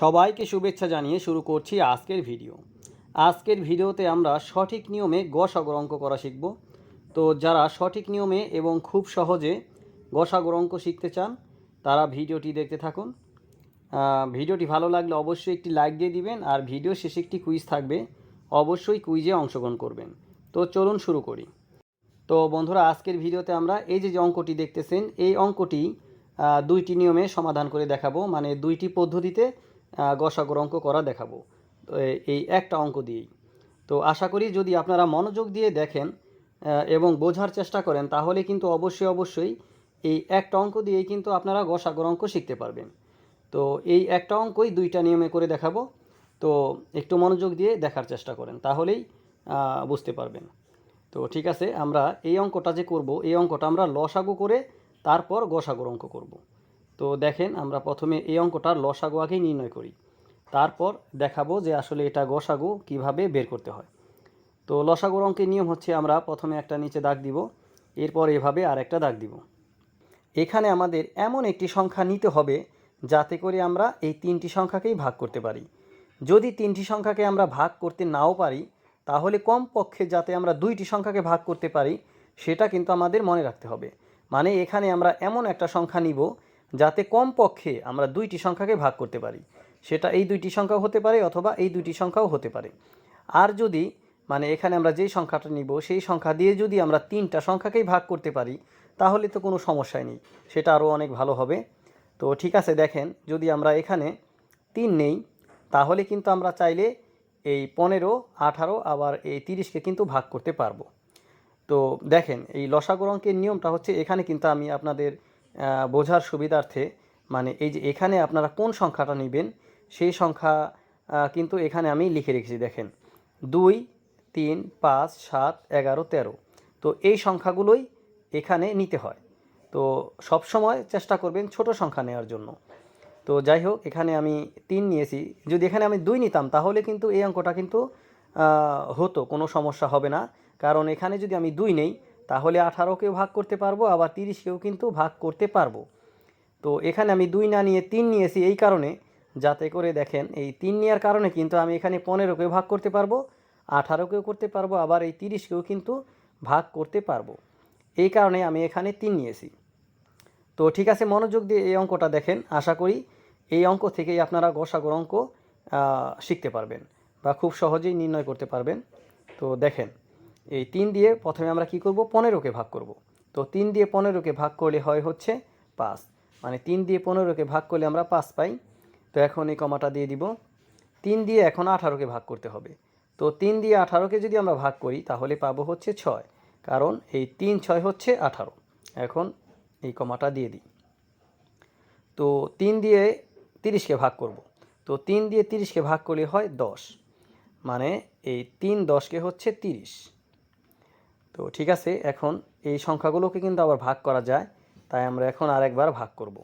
সবাইকে শুভেচ্ছা জানিয়ে শুরু করছি আজকের ভিডিও। আজকের ভিডিওতে আমরা সঠিক নিয়মে গসাগর অঙ্ক করা শিখব। তো যারা সঠিক নিয়মে এবং খুব সহজে গসাগর অঙ্ক শিখতে চান, তারা ভিডিওটি দেখতে থাকুন। ভিডিওটি ভালো লাগলে অবশ্যই একটি লাইক দিয়ে দিবেন আর ভিডিও শেষে একটি কুইজ থাকবে, অবশ্যই কুইজে অংশগ্রহণ করবেন। তো চলুন শুরু করি। তো বন্ধুরা, আজকের ভিডিওতে আমরা এই যে অঙ্কটি দেখতেছেন, এই অঙ্কটি দুইটি নিয়মে সমাধান করে দেখাবো। মানে দুইটি পদ্ধতিতে গসাগর অঙ্ক করা দেখাবো। এই একটা অঙ্ক দিয়েই। তো আশা করি যদি আপনারা মনোযোগ দিয়ে দেখেন এবং বোঝার চেষ্টা করেন, তাহলে কিন্তু অবশ্যই অবশ্যই এই একটা অঙ্ক দিয়েই কিন্তু আপনারা গসাগর অঙ্ক শিখতে পারবেন। তো এই একটা অঙ্কই দুইটা নিয়মে করে দেখাবো। তো একটু মনোযোগ দিয়ে দেখার চেষ্টা করেন, তাহলেই বুঝতে পারবেন। তো ঠিক আছে, আমরা এই অঙ্কটা যে করব, এই অঙ্কটা আমরা লসাগু করে তারপর গসাগুর অঙ্ক করব। তো দেখেন, আমরা প্রথমে এই অঙ্কটার লসাগু আগেই নির্ণয় করি। তারপর দেখাবো যে আসলে এটা গসাগু কীভাবে বের করতে হয়। তো লসাগুর অঙ্কের নিয়ম হচ্ছে, আমরা প্রথমে একটা নিচে দাগ দিব, এরপর এভাবে আর একটা দাগ দিব। এখানে আমাদের এমন একটি সংখ্যা নিতে হবে, যাতে করে আমরা এই তিনটি সংখ্যাকেই ভাগ করতে পারি। যদি তিনটি সংখ্যাকে আমরা ভাগ করতে নাও পারি, তাহলে কমপক্ষে যাতে আমরা দুইটি সংখ্যাকে ভাগ করতে পারি, সেটা কিন্তু আমাদের মনে রাখতে হবে। মানে এখানে আমরা এমন একটা সংখ্যা নিব যাতে কমপক্ষে আমরা দুইটি সংখ্যাকে ভাগ করতে পারি। সেটা এই দুইটি সংখ্যাও হতে পারে অথবা এই দুইটি সংখ্যাও হতে পারে। আর যদি মানে এখানে আমরা যেই সংখ্যাটা নিব, সেই সংখ্যা দিয়ে যদি আমরা তিনটা সংখ্যাকেই ভাগ করতে পারি, তাহলে তো কোনো সমস্যাই নেই। সেটা আরও অনেক ভালো হবে। তো ঠিক আছে, দেখেন, যদি আমরা এখানে তিন নেই, তাহলে কিন্তু আমরা চাইলে এই পনেরো, আঠারো, আবার এই তিরিশকে কিন্তু ভাগ করতে পারব। তো দেখেন, এই লসাগর অঙ্কের নিয়মটা হচ্ছে, এখানে কিন্তু আমি আপনাদের বোঝার সুবিধার্থে মানে এই যে এখানে আপনারা কোন সংখ্যাটা নেবেন, সেই সংখ্যা কিন্তু এখানে আমি লিখে রেখেছি, দেখেন। দুই, তিন, পাঁচ, সাত, এগারো, তেরো। তো এই সংখ্যাগুলোই এখানে নিতে হয়। তো সব সময় চেষ্টা করবেন ছোট সংখ্যা নেওয়ার জন্য। তো যাই হোক, এখানে আমি তিন নিয়েছি। যদি এখানে আমি দুই নিতাম, তাহলে কিন্তু এই অঙ্কটা কিন্তু হতো, কোনো সমস্যা হবে না। কারণ এখানে যদি আমি দুই নেই তাহলে আঠারোকেও ভাগ করতে পারব, আবার তিরিশকেও কিন্তু ভাগ করতে পারব। তো এখানে আমি দুই না নিয়ে তিন নিয়েছি এই কারণে, যাতে করে দেখেন এই তিন নেওয়ার কারণে কিন্তু আমি এখানে পনেরোকেও ভাগ করতে পারব আঠারোকেও করতে পারব, আবার এই তিরিশকেও কিন্তু ভাগ করতে পারব। এই কারণে আমি এখানে তিন নিয়েছি। তো ঠিক আছে, মনোযোগ দিয়ে এই অঙ্কটা দেখেন, আশা করি এই অঙ্ক থেকেই আপনারা গোসাগর অঙ্ক শিখতে পারবেন বা খুব সহজেই নির্ণয় করতে পারবেন। তো দেখেন এই তিন দিয়ে প্রথমে আমরা কি করব? পনেরোকে ভাগ করব। তো তিন দিয়ে পনেরোকে ভাগ করলে হয় হচ্ছে পাঁচ। মানে তিন দিয়ে পনেরোকে ভাগ করলে আমরা পাঁচ পাই। তো এখন এই কমাটা দিয়ে দিব। তিন দিয়ে এখন আঠারোকে ভাগ করতে হবে। তো তিন দিয়ে আঠারোকে যদি আমরা ভাগ করি, তাহলে পাবো হচ্ছে ছয়। কারণ এই তিন ছয় হচ্ছে আঠারো। এখন এই কমাটা দিয়ে দিই। তো তিন দিয়ে তিরিশকে ভাগ করব। তো তিন দিয়ে তিরিশকে ভাগ করলে হয় দশ। মানে এই তিন দশকে হচ্ছে তিরিশ। তো ঠিক আছে, এখন এই সংখ্যাগুলোকে কিন্তু আবার ভাগ করা যায়, তাই আমরা এখন আরেকবার ভাগ করব।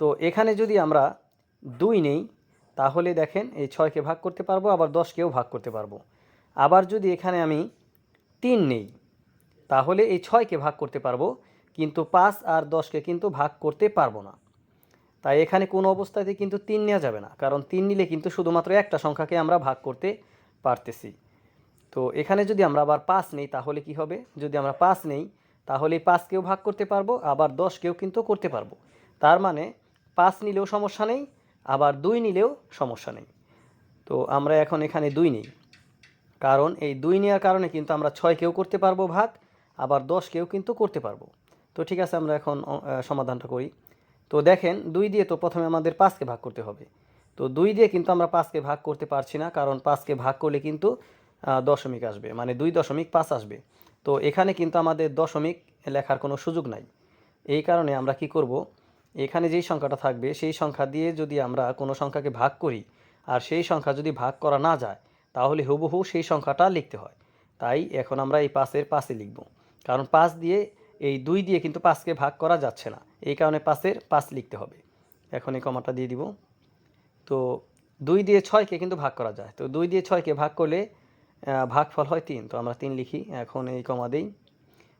তো এখানে যদি আমরা দুই নেই, তাহলে দেখেন এই ছয়কে ভাগ করতে পারব, আবার দশকেও ভাগ করতে পারব। আবার যদি এখানে আমি তিন নেই, তাহলে এই ছয়কে ভাগ করতে পারব, কিন্তু পাঁচ আর দশকে কিন্তু ভাগ করতে পারব না। তাই এখানে কোনো অবস্থাতে কিন্তু তিন নেওয়া যাবে না, কারণ তিন নিলে কিন্তু শুধুমাত্র একটা সংখ্যাকে আমরা ভাগ করতে পারতেছি। তো এখানে যদি আমরা আবার পাঁচ নেই, তাহলে কি হবে? যদি আমরা পাঁচ নেই, তাহলে পাঁচকেও ভাগ করতে পারব, আবার দশকেও কিন্তু করতে পারব। তার মানে পাঁচ নিলেও সমস্যা নেই, আবার দুই নিলেও সমস্যা নেই। তো আমরা এখন এখানে দুই নিই। কারণ এই দুই নেওয়ার কারণে কিন্তু আমরা ছয়কেও করতে পারব ভাগ, আবার দশকেও কিন্তু করতে পারব। তো ঠিক আছে, আমরা এখন সমাধানটা করি। তো দেখেন, দুই দিয়ে তো প্রথমে আমাদের পাঁচকে ভাগ করতে হবে। তো দুই দিয়ে কিন্তু আমরা পাঁচকে ভাগ করতে পারছি না, কারণ পাঁচকে ভাগ করলে কিন্তু দশমিক আসবে মানে দুই দশমিক পাঁচ আসবে। তো এখানে কিন্তু আমাদের দশমিক লেখার কোনো সুযোগ নাই। এই কারণে আমরা কি করব, এখানে যেই সংখ্যাটা থাকবে, সেই সংখ্যা দিয়ে যদি আমরা কোনো সংখ্যাকে ভাগ করি, আর সেই সংখ্যা যদি ভাগ করা না যায়, তাহলে হুবহু সেই সংখ্যাটা লিখতে হয়। তাই এখন আমরা এই পাঁচের পাশে লিখব। কারণ পাঁচ দিয়ে, এই দুই দিয়ে কিন্তু পাঁচকে ভাগ করা যাচ্ছে না। এই কারণে পাঁচের পাঁচ লিখতে হবে। এখন এই কমাটা দিয়ে দিব। তো দুই দিয়ে ছয়কে কিন্তু ভাগ করা যায়। তো দুই দিয়ে ছয়কে ভাগ করলে ভাগফল হয় তিন, তো আমরা তিন লিখি, এখন এই কমা দিই।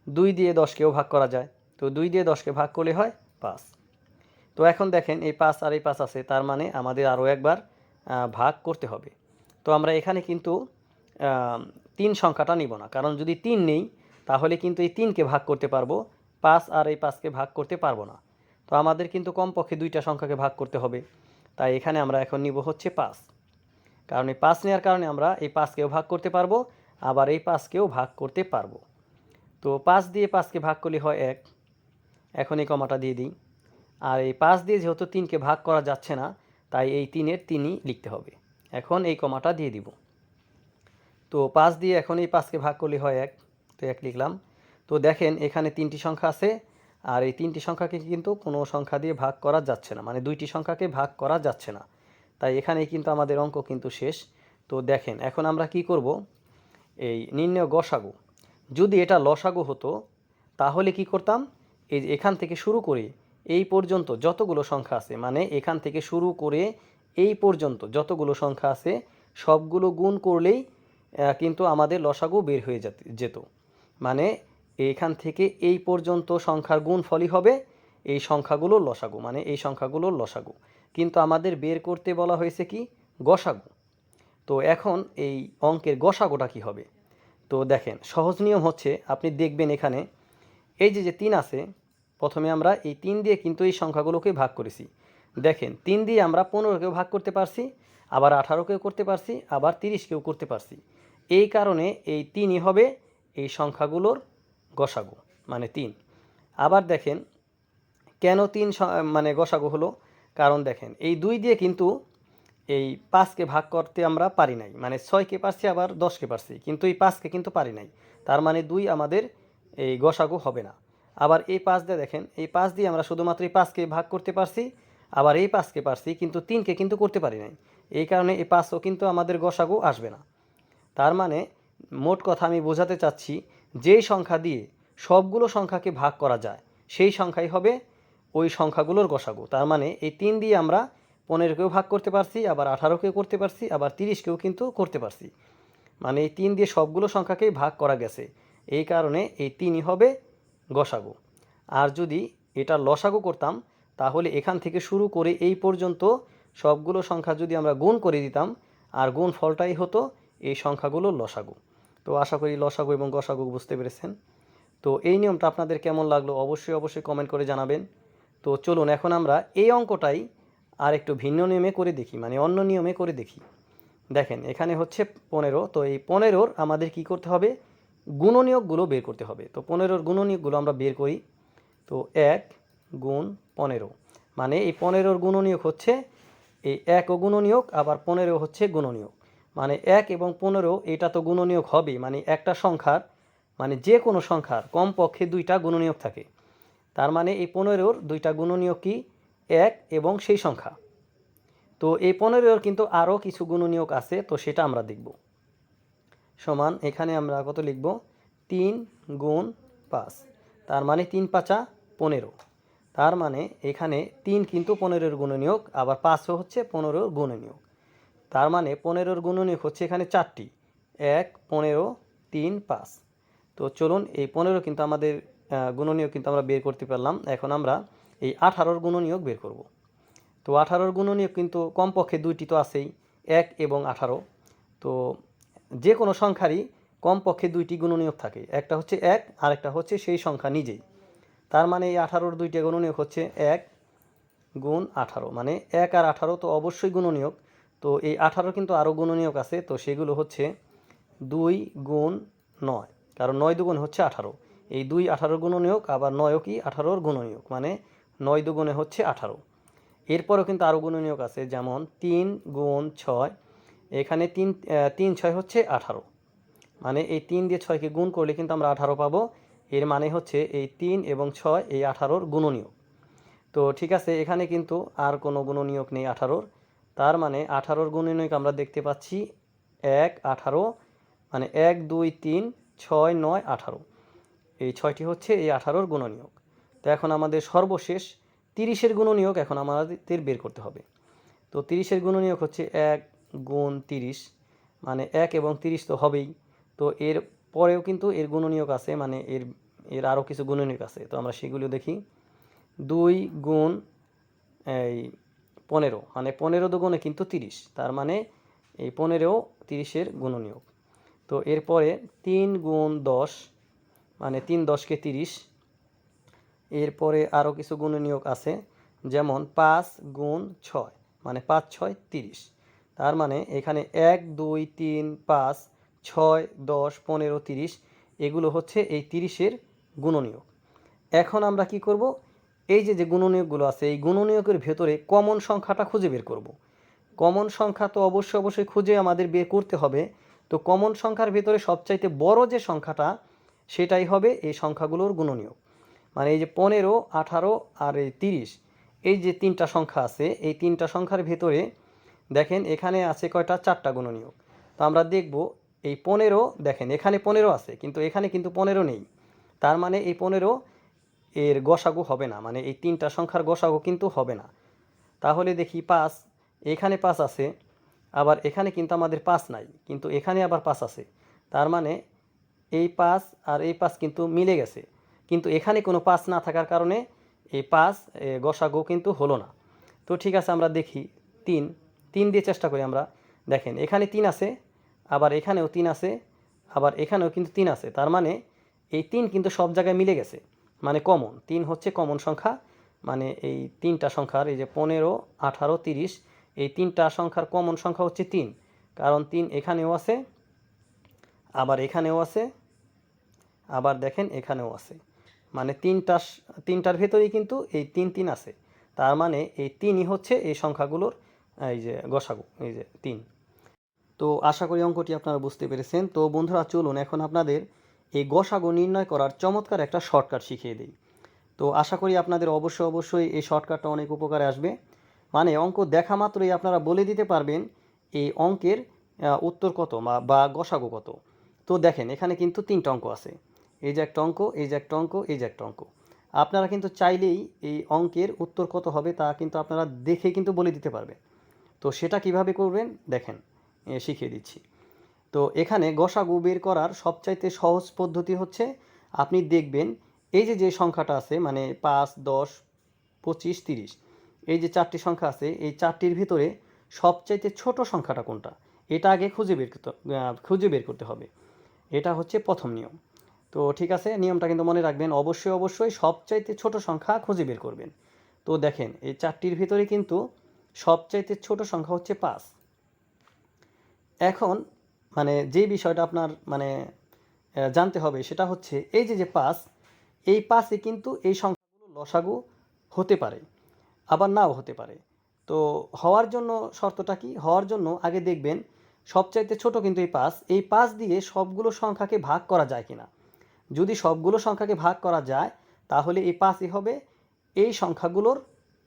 দুই দিয়ে দশকেও ভাগ করা যায়, তো দুই দিয়ে দশকে ভাগ করলে হয় পাঁচ। তো এখন দেখেন, এই পাঁচ আর এই পাঁচ আছে, তার মানে আমাদের আরও একবার ভাগ করতে হবে। তো আমরা এখানে কিন্তু তিন সংখ্যাটা নিব না, কারণ যদি তিন নেই, তাহলে কিন্তু এই তিনকে ভাগ করতে পারব, পাঁচ আর এই পাঁচকে ভাগ করতে পারব না। তো আমাদের কিন্তু কমপক্ষে দুইটা সংখ্যাকে ভাগ করতে হবে, তাই এখানে আমরা এখন নিব হচ্ছে পাঁচ। কারণ এই পাঁচ নেওয়ার কারণে আমরা এই পাঁচকেও ভাগ করতে পারব, আবার এই পাঁচকেও ভাগ করতে পারব। তো পাঁচ দিয়ে পাঁচকে ভাগ করলে হয় এক। এখন এই কমাটা দিয়ে দিই। আর এই পাঁচ দিয়ে যেহেতু তিনকে ভাগ করা যাচ্ছে না, তাই এই তিনের তিনই লিখতে হবে। এখন এই কমাটা দিয়ে দিব। তো পাঁচ দিয়ে এখন এই পাঁচকে ভাগ করলে হয় এক। তো এক লিখলাম। তো দেখেন এখানে তিনটি সংখ্যা আছে, আর এই তিনটি সংখ্যাকে কিন্তু কোনো সংখ্যা দিয়ে ভাগ করা যাচ্ছে না। মানে দুইটি সংখ্যাকে ভাগ করা যাচ্ছে না। তাই এখানে কিন্তু আমাদের অঙ্ক কিন্তু শেষ। তো দেখেন, এখন আমরা কি করব? এই নির্ণয় গসাগু যদি এটা লসাগু হতো, তাহলে কি করতাম? এই এখান থেকে শুরু করে এই পর্যন্ত যতগুলো সংখ্যা আছে মানে এখান থেকে শুরু করে এই পর্যন্ত যতগুলো সংখ্যা আছে, সবগুলো গুণ করলেই কিন্তু আমাদের লসাগু বের হয়ে যেত যেত। মানে এখান থেকে এই পর্যন্ত সংখ্যার গুণ ফলই হবে এই সংখ্যাগুলোর লসাগু মানে এই সংখ্যাগুলোর লসাগু। কিন্তু আমাদের বের করতে বলা হয়েছে কি? গসাগু। তো এখন এই অঙ্কের গসাগোটা কি হবে? তো দেখেন, সহজ নিয়ম হচ্ছে, আপনি দেখবেন এখানে, এই যে যে তিন আছে, প্রথমে আমরা এই তিন দিয়ে কিন্তু এই সংখ্যাগুলোকে ভাগ করেছি। দেখেন, তিন দিয়ে আমরা পনেরোকেও ভাগ করতে পারছি, আবার আঠারোকেও করতে পারছি, আবার তিরিশকেও করতে পারছি। এই কারণে এই তিনই হবে এই সংখ্যাগুলোর গসাগু মানে তিন। আবার দেখেন, কেন তিন মানে গসাগু হলো? কারণ দেখেন, এই দুই দিয়ে কিন্তু এই পাঁচকে ভাগ করতে আমরা পারি নাই। মানে ছয়কে পারছি, আবার দশকে পারছি, কিন্তু এই পাঁচকে কিন্তু পারি নাই। তার মানে দুই আমাদের এই গসাগু হবে না। আবার এই পাঁচ দিয়ে দেখেন, এই পাঁচ দিয়ে আমরা শুধুমাত্র এই পাঁচকে ভাগ করতে পারছি, আবার এই পাঁচকে পারছি, কিন্তু তিনকে কিন্তু করতে পারি নাই। এই কারণে এই পাঁচও কিন্তু আমাদের গসাগু আসবে না। তার মানে মোট কথা আমি বোঝাতে চাচ্ছি, যেই সংখ্যা দিয়ে সবগুলো সংখ্যাকে ভাগ করা যায়, সেই সংখ্যাই হবে ওই সংখ্যাগুলোর গসাগু। তার মানে এই তিন দিয়ে আমরা পনেরোকেও ভাগ করতে পারছি, আবার আঠারোকেও করতে পারছি, আবার তিরিশকেও কিন্তু করতে পারছি। মানে এই তিন দিয়ে সবগুলো সংখ্যাকেই ভাগ করা গেছে। এই কারণে এই তিনই হবে গসাগু। আর যদি এটা লসাগু করতাম, তাহলে এখান থেকে শুরু করে এই পর্যন্ত সবগুলো সংখ্যা যদি আমরা গুণ করে দিতাম, আর গুণ ফলটাই হতো এই সংখ্যাগুলোর লসাগু। তো আশা করি লসাগু এবং গসাগু বুঝতে পেরেছেন। তো এই নিয়মটা আপনাদের কেমন লাগল অবশ্যই অবশ্যই কমেন্ট করে জানাবেন। তো চলুন এখন আমরা এই অঙ্কটাই আর একটু ভিন্ন নিয়মে করে দেখি মানে অন্য নিয়মে করে দেখি। দেখেন, এখানে হচ্ছে পনেরো, তো এই পনেরোর আমাদের কি করতে হবে? গুণনীয়কগুলো বের করতে হবে। তো পনেরোর গুণনীয়কগুলো আমরা বের করি। তো এক গুণ পনেরো মানে এই পনেরোর গুণনীয়ক হচ্ছে এই এক ও গুণনীয়ক, আবার পনেরো হচ্ছে গুণনীয়ক। মানে এক এবং পনেরো, এটা তো গুণনীয়ক হবে মানে একটা সংখ্যার মানে যে কোনো সংখ্যার কমপক্ষে দুইটা গুণনীয়ক থাকে। তার মানে এই পনেরোর দুইটা গুণনীয়ক কি? এক এবং সেই সংখ্যা। তো এই পনেরোর কিন্তু আরও কিছু গুণনীয়ক আছে, তো সেটা আমরা দেখব। সমান, এখানে আমরা কত লিখব? তিন গুণ পাঁচ। তার মানে তিন পাঁচা পনেরো। তার মানে এখানে তিন কিন্তু পনেরোর গুণনীয়ক, আবার পাঁচও হচ্ছে পনেরোর গুণনীয়ক। তার মানে পনেরোর গুণনীয়ক হচ্ছে এখানে চারটি। এক, পনেরো, তিন, পাঁচ। তো চলুন, এই পনেরো কিন্তু আমাদের গুণনীয়ক কিন্তু আমরা বের করতে পারলাম। এখন আমরা এই আঠারোর গুণনীয়ক বের করব। তো আঠারোর গুণনীয়ক কিন্তু কমপক্ষে দুইটি তো আছেই, এক এবং আঠারো। তো যে কোনো সংখ্যারই কমপক্ষে দুইটি গুণনীয়ক থাকে। একটা হচ্ছে এক আর একটা হচ্ছে সেই সংখ্যা নিজেই। তার মানে এই আঠারোর দুইটা গুণনীয়ক হচ্ছে এক গুণ আঠারো। মানে এক আর আঠারো তো অবশ্যই গুণনীয়ক। তো এই আঠারো কিন্তু আরও গুণনীয়ক আছে। তো সেগুলো হচ্ছে দুই গুণ নয়। কারণ নয় দুগুণ হচ্ছে আঠারো। এই দুই আঠারো গুণনীয়ক আবার নয়ও কি আঠারোর গুণনীয়ক মানে নয় দুগুণে হচ্ছে আঠারো। এরপরও কিন্তু আরও গুণনীয়ক আছে, যেমন তিন গুণ ছয়, এখানে তিন তিন ছয় হচ্ছে আঠারো। মানে এই তিন দিয়ে ছয়কে গুণ করলে কিন্তু আমরা আঠারো পাবো, এর মানে হচ্ছে এই তিন এবং ছয় এই আঠারোর গুণনীয়ক তো ঠিক আছে, এখানে কিন্তু আর কোনো গুণনীয়ক নেই আঠারোর। তার মানে আঠারোর গুণনীয়ক আমরা দেখতে পাচ্ছি, এক আঠারো মানে এক, দুই, তিন, ছয়, নয়, আঠারো। এই ছয়টি হচ্ছে এই আঠারোর গুণনীয়ক। তো এখন আমাদের সর্বশেষ তিরিশের গুণনীয়ক এখন আমাদের বের করতে হবে। তো তিরিশের গুণনীয়ক হচ্ছে এক গুণ তিরিশ মানে এক এবং তিরিশ তো হবেই। তো এর পরেও কিন্তু এর গুণনীয়ক আছে মানে এর এর আরও কিছু গুণনীয়ক আছে। তো আমরা সেগুলো দেখি। দুই গুণ, এই পনেরো মানে পনেরো দু দুগুণে কিন্তু তিরিশ, তার মানে এই পনেরো তিরিশের গুণনীয়ক। তো এরপরে তিন গুণ দশ মানে তিন দশকে তিরিশ। এরপরে আরও কিছু গুণনীয়ক আছে, যেমন পাঁচ গুণ ছয় মানে পাঁচ ছয় তিরিশ। তার মানে এখানে এক, দুই, তিন, পাঁচ, ছয়, দশ, পনেরো, তিরিশ, এগুলো হচ্ছে এই তিরিশের গুণনীয়ক। এখন আমরা কি করব? এই যে যে গুণনীয়কগুলো আছে, এই গুণনীয়কের ভেতরে কমন সংখ্যাটা খুঁজে বের করব। কমন সংখ্যা তো অবশ্যই অবশ্যই খুঁজে আমাদের বের করতে হবে। তো কমন সংখ্যার ভেতরে সবচাইতে বড় যে সংখ্যাটা সেটাই হবে এই সংখ্যাগুলোর গুণনীয়ক। মানে এই যে পনেরো, আঠারো আর এই তিরিশ, এই যে তিনটা সংখ্যা আছে, এই তিনটা সংখ্যার ভেতরে দেখেন এখানে আছে কয়টা? চারটা গুণনীয়ক। তো আমরা দেখব এই পনেরো, দেখেন এখানে পনেরো আছে, কিন্তু এখানে কিন্তু পনেরো নেই। তার মানে এই পনেরো এর গসাগু হবে না মানে এই তিনটা সংখ্যার গসাগু কিন্তু হবে না। তাহলে দেখি পাঁচ, এখানে পাঁচ আছে, আবার এখানে কিন্তু আমাদের পাঁচ নাই, কিন্তু এখানে আবার পাঁচ আছে। তার মানে এই পাস আর এই পাস কিন্তু মিলে গেছে। কিন্তু এখানে কোনো পাস না থাকার কারণে এই পাস গসাগু কিন্তু হলো না। তো ঠিক আছে, আমরা দেখি তিন। তিন দিয়ে চেষ্টা করি আমরা। দেখেন, এখানে তিন আছে, আবার এখানেও তিন আছে, আবার এখানেও কিন্তু তিন আছে। তার মানে এই তিন কিন্তু সব জায়গায় মিলে গেছে। মানে কমন। তিন হচ্ছে কমন সংখ্যা। মানে এই তিনটা সংখ্যার, এই যে পনেরো, আঠারো, তিরিশ, এই তিনটা সংখ্যার কমন সংখ্যা হচ্ছে তিন। কারণ তিন এখানেও আছে আবার এখানেও আছে, আবার দেখেন এখানেও আছে। মানে তিনটা স- তিনটার ভেতরেই কিন্তু এই তিন তিন আছে। তার মানে এই তিনই হচ্ছে এই সংখ্যাগুলোর, এই যে গসাগু, এই যে তিন। তো আশা করি অঙ্কটি আপনারা বুঝতে পেরেছেন। তো বন্ধুরা, চলুন এখন আপনাদের এই গসাগু নির্ণয় করার চমৎকার একটা শর্টকাট শিখিয়ে দিই। তো আশা করি আপনাদের অবশ্যই অবশ্যই এই শর্টকাটটা অনেক উপকারে আসবে। মানে অঙ্ক দেখা মাত্রই আপনারা বলে দিতে পারবেন এই অঙ্কের উত্তর কত বা গসাগু কত। তো দেখেন, এখানে কিন্তু তিনটা অঙ্ক আছে। এই যে একটা অঙ্ক, এই যে একটা অঙ্ক, এই যে একটা অঙ্ক। আপনারা কিন্তু চাইলেই এই অঙ্কের উত্তর কত হবে তা কিন্তু আপনারা দেখে কিন্তু বলে দিতে পারবেন। তো সেটা কীভাবে করবেন? দেখেন শিখিয়ে দিচ্ছি। তো এখানে গসাগু বের করার সবচাইতে সহজ পদ্ধতি হচ্ছে, আপনি দেখবেন এই যে যে সংখ্যাটা আছে মানে পাঁচ, দশ, পঁচিশ, তিরিশ, এই যে চারটি সংখ্যা আছে, এই চারটির ভিতরে সবচাইতে ছোট সংখ্যাটা কোনটা? এটা আগে খুঁজে বের খুঁজে বের করতে হবে। এটা হচ্ছে প্রথম নিয়ম। তো ঠিক আছে, নিয়মটা কিন্তু মনে রাখবেন, অবশ্যই অবশ্যই সবচাইতে ছোট সংখ্যা খুঁজে বের করবেন। তো দেখেন, এই চারটির ভিতরে কিন্তু সবচাইতে ছোট সংখ্যা হচ্ছে পাঁচ। এখন মানে যে বিষয়টা আপনার মানে জানতে হবে সেটা হচ্ছে এই যে যে পাঁচ, এই পাঁচে কিন্তু এই সংখ্যাগুলো লসাগু হতে পারে, আবার নাও হতে পারে। তো হওয়ার জন্য শর্তটা কি? হওয়ার জন্য আগে দেখবেন সবচাইতে ছোট কিন্তু এই পাঁচ এই পাঁচ দিয়ে সবগুলো সংখ্যাকে ভাগ করা যায় কিনা? যদি সবগুলো সংখ্যাকে ভাগ করা যায়, তাহলে এই পাঁচই হবে এই সংখ্যাগুলোর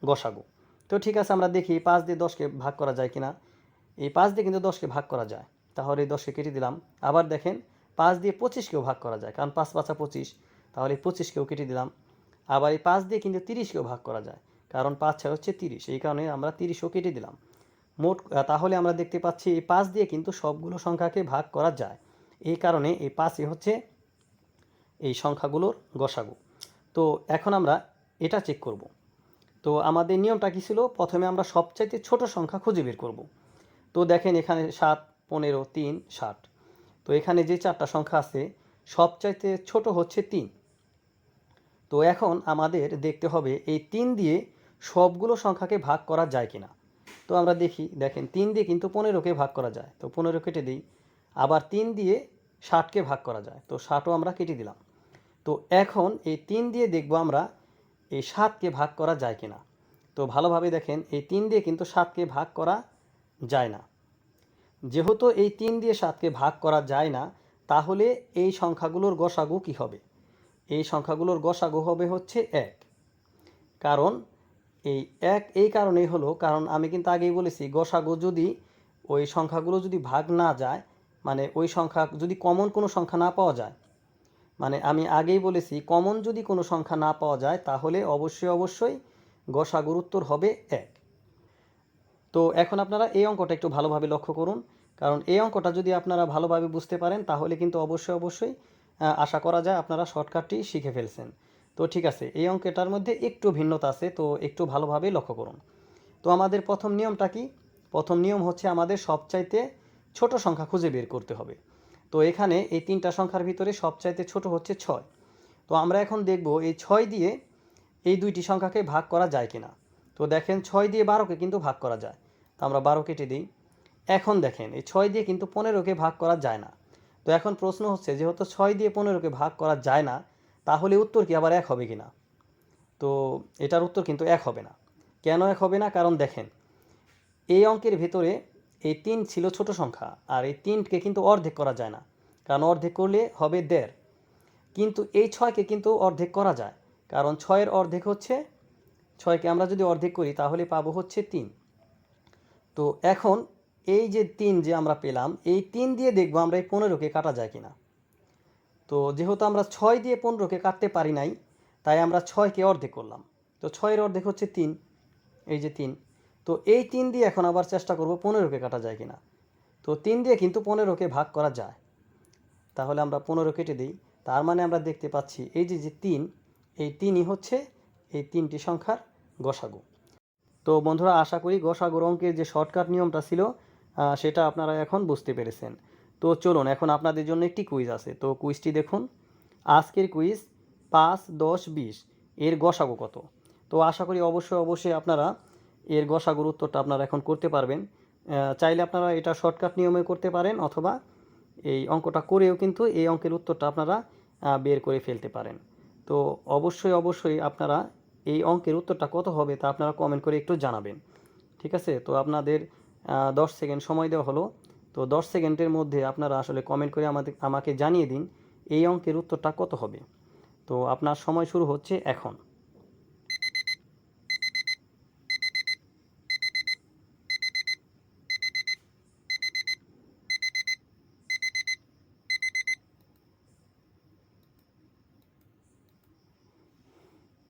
গসাগু। তো ঠিক আছে, আমরা দেখি এই পাঁচ দিয়ে দশকে ভাগ করা যায় কিনা? এই পাঁচ দিয়ে কিন্তু দশকে ভাগ করা যায়। তাহলে এই দশকে কেটে দিলাম। আবার দেখেন, পাঁচ দিয়ে পঁচিশকেও ভাগ করা যায়। কারণ পাঁচ পাঁচা পঁচিশ, তাহলে পঁচিশকেও কেটে দিলাম। আবার এই পাঁচ দিয়ে কিন্তু তিরিশকেও ভাগ করা যায়। কারণ পাঁচ ছয় হচ্ছে তিরিশ, এই কারণে আমরা তিরিশও কেটে দিলাম। মোট তাহলে আমরা দেখতে পাচ্ছি এই পাঁচ দিয়ে কিন্তু সবগুলো সংখ্যাকে ভাগ করা যায়। এই কারণে এই পাঁচই হচ্ছে এই সংখ্যাগুলোর গসাগু। তো এখন আমরা এটা চেক করব। তো আমাদের নিয়মটা কী ছিল? প্রথমে আমরা সবচাইতে ছোট সংখ্যা খুঁজে বের করব। তো দেখেন এখানে সাত, পনেরো, তিন, ষাট। তো এখানে যে চারটা সংখ্যা আছে, সবচাইতে ছোট হচ্ছে তিন। তো এখন আমাদের দেখতে হবে এই তিন দিয়ে সবগুলো সংখ্যাকে ভাগ করা যায় কিনা। তো আমরা দেখি, দেখেন, তিন দিয়ে কিন্তু পনেরোকে ভাগ করা যায়। তো পনেরো কেটে দিই, আবার তিন দিয়ে ষাটকে ভাগ করা যায়। তো ষাটও আমরা কেটে দিলাম। তো এখন এই তিন দিয়ে দেখব আমরা এই সাতকে ভাগ করা যায় কিনা। তো ভালোভাবে দেখেন, এই তিন দিয়ে কিন্তু সাতকে ভাগ করা যায় না। যেহেতু এই তিন দিয়ে সাতকে ভাগ করা যায় না, তাহলে এই সংখ্যাগুলোর গসাগু কি হবে? এই সংখ্যাগুলোর গসাগু হবে হচ্ছে এক। কারণ এই এক, এই কারণেই হলো, কারণ আমি কিন্তু আগেই বলেছি, গসাগু যদি ওই সংখ্যাগুলো যদি ভাগ না যায় মানে ওই সংখ্যা যদি কমন কোনো সংখ্যা না পাওয়া যায় মানে আমি আগেই বলেছি কমন যদি কোনো সংখ্যা না পাওয়া যায়, তাহলে অবশ্যই অবশ্যই গসাগুর উত্তর হবে এক। তো এখন আপনারা এই অঙ্কটা একটু ভালোভাবে লক্ষ্য করুন, কারণ এই অঙ্কটা যদি আপনারা ভালোভাবে বুঝতে পারেন, তাহলে কিন্তু অবশ্যই অবশ্যই আশা করা যায় আপনারা শর্টকাটটি শিখে ফেলছেন। তো ঠিক আছে, এই অঙ্কটার মধ্যে একটু ভিন্নতা আছে, তো একটু ভালোভাবে লক্ষ্য করুন। তো আমাদের প্রথম নিয়মটা কি? প্রথম নিয়ম হচ্ছে আমাদের সবচাইতে ছোট সংখ্যা খুঁজে বের করতে হবে। তো এখানে এই তিনটা সংখ্যার ভিতরে সবচাইতে ছোট হচ্ছে ছয়। তো আমরা এখন দেখব এই ছয় দিয়ে এই দুইটি সংখ্যাকে ভাগ করা যায় কিনা। তো দেখেন ছয় দিয়ে বারোকে কিন্তু ভাগ করা যায়। তো আমরা বারো কেটে দিই। এখন দেখেন, এই ছয় দিয়ে কিন্তু পনেরোকে ভাগ করা যায় না। তো এখন প্রশ্ন হচ্ছে, যেহেতু ছয় দিয়ে পনেরোকে ভাগ করা যায় না তাহলে উত্তর কি আবার এক হবে কি না তো এটার উত্তর কিন্তু এক হবে না। কেন এক হবে না? কারণ দেখেন, এই অঙ্কের ভেতরে এই তিন ছিল ছোট সংখ্যা, আর এই তিনকে কিন্তু অর্ধেক করা যায় না। কারণ অর্ধেক করলে হবে দেড়। কিন্তু এই ছয়কে কিন্তু অর্ধেক করা যায়। কারণ ছয়ের অর্ধেক হচ্ছে, ছয়কে আমরা যদি অর্ধেক করি, তাহলে পাবো হচ্ছে তিন। তো এখন এই যে তিন যে আমরা পেলাম, এই তিন দিয়ে দেখব আমরা এই পনেরোকে কাটা যায় কিনা। তো যেহেতু আমরা ছয় দিয়ে পনেরোকে কাটতে পারি নাই, তাই আমরা ছয়কে অর্ধেক করলাম। তো ছয়ের অর্ধেক হচ্ছে তিন, এই যে তিন। তো এই তিন দিয়ে এখন আবার চেষ্টা করব পনেরোকে কাটা যায় কিনা। তো তিন দিয়ে কিন্তু পনেরোকে ভাগ করা যায়। তাহলে আমরা পনেরো কেটে দিই। তার মানে আমরা দেখতে পাচ্ছি এই যে যে তিন, এই তিনই হচ্ছে এই তিনটি সংখ্যার গসাগু। তো বন্ধুরা, আশা করি গসাগুর অঙ্কের যে শর্টকাট নিয়মটা ছিল সেটা আপনারা এখন বুঝতে পেরেছেন। তো চলুন, এখন আপনাদের জন্য একটি কুইজ আছে। তো কুইজটি দেখুন। আজকের কুইজ পাঁচ, দশ, বিশ, এর গসাগু কত? তো আশা করি অবশ্যই অবশ্যই আপনারা এর গসাগুর উত্তরটা আপনারা এখন করতে পারবেন। চাইলে আপনারা এটা শর্টকাট নিয়মে করতে পারেন অথবা এই অঙ্কটা করেও কিন্তু এই অঙ্কের উত্তরটা আপনারা বের করে ফেলতে পারেন। তো অবশ্যই অবশ্যই আপনারা এই অঙ্কের উত্তরটা কত হবে তা আপনারা কমেন্ট করে একটু জানাবেন। ঠিক আছে? তো আপনাদের দশ সেকেন্ড সময় দেওয়া হলো। তো দশ সেকেন্ডের মধ্যে আপনারা আসলে কমেন্ট করে আমাদের, আমাকে জানিয়ে দিন এই অঙ্কের উত্তরটা কত হবে। তো আপনার সময় শুরু হচ্ছে এখন।